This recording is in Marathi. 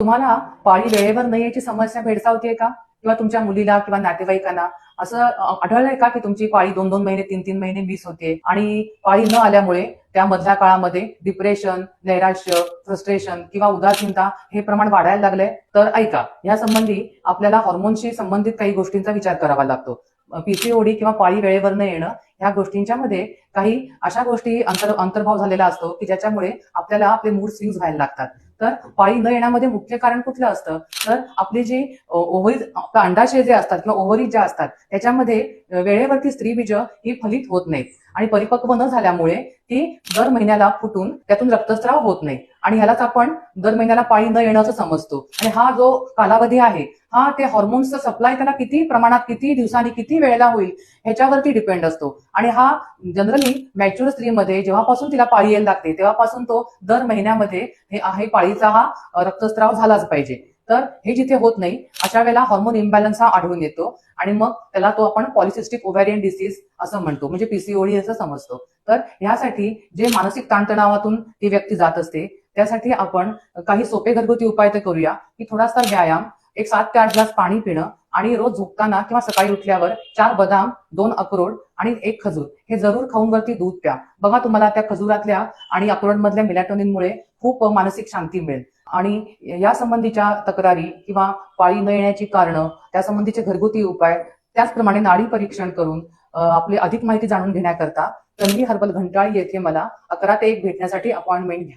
तुम्हाला पाळी वेळेवर न याची समस्या भेडसावते का? किंवा तुमच्या मुलीला किंवा नातेवाईकांना? असं आढळलंय का की तुमची पाळी दोन दोन महिने तीन तीन महिने मिस होते आणि पाळी न आल्यामुळे त्या मधल्या काळामध्ये डिप्रेशन नैराश्य फ्रस्ट्रेशन किंवा उदासीनता हे प्रमाण वाढायला लागलंय? तर ऐका या संबंधी आपल्याला हॉर्मोनशी संबंधित काही गोष्टींचा विचार करावा लागतो. पीसीओडी किंवा पाळी वेळेवर न येणं ह्या गोष्टींच्या मध्ये काही अशा गोष्टी अंतर अंतर्भाव झालेला असतो की ज्याच्यामुळे आपल्याला आपले मूड स्विंग्स व्हायला लागतात. तर पाळी न येण्यामध्ये मुख्य कारण कुठलं असतं? तर आपले जे ओव्हरीज अंडाशय जे असतात किंवा ओव्हरीज ज्या असतात त्याच्यामध्ये वेळेवरती स्त्रीबीज ही फलित होत नाहीत. आणि परिपक्व न झाल्यामुळे ती दर महिन्याला फुटून त्यातून रक्तस्राव होत नाही. आणि ह्यालाच आपण दर महिन्याला पाळी न येणं असं समजतो. आणि हा जो कालावधी आहे हा ते हॉर्मोन्सचा सप्लाय त्याला किती प्रमाणात किती दिवसांनी किती वेळेला होईल ह्याच्यावरती डिपेंड असतो. आणि हा जनरली मॅच्युअर स्त्रीमध्ये जेव्हापासून तिला पाळी यायला लागते तेव्हापासून तो दर महिन्यामध्ये हे आहे पाळीचा हा रक्तस्राव झालाच पाहिजे. तर हे जिथे होत नाही अशा वेळेला हॉर्मोन इम्बॅलन्स हा आढळून येतो आणि मग त्याला तो आपण पॉलिसिस्टिक ओव्हॅरियन डिसीज असं म्हणतो म्हणजे पीसीओडी असं समजतो. तर ह्यासाठी जे मानसिक ताणतणावातून ती व्यक्ती जात असते त्यासाठी आपण काही सोपे घरगुती उपाय तर करूया की थोडासा व्यायाम एक सात ते आठ ग्लास पाणी पिणं आणि रोज झोपताना किंवा सकाळी उठल्यावर चार बदाम दोन अक्रोड आणि एक खजूर. हे जरूर खाऊन वरती दूध प्या. बघा तुम्हाला त्या खजुरातल्या आणि अक्रोडमधल्या मिलॅटोनिनमुळे खूप मानसिक शांती मिळेल. आणि या संबंधीच्या तक्रारी किंवा पाळी न येण्याची कारणं त्या संबंधीचे घरगुती उपाय त्याचप्रमाणे नाडी परीक्षण करून आपली अधिक माहिती जाणून घेण्याकरता तन्वी हर्बल घंटाळी येथे मला अकरा ते एक भेटण्यासाठी अपॉइंटमेंट घ्या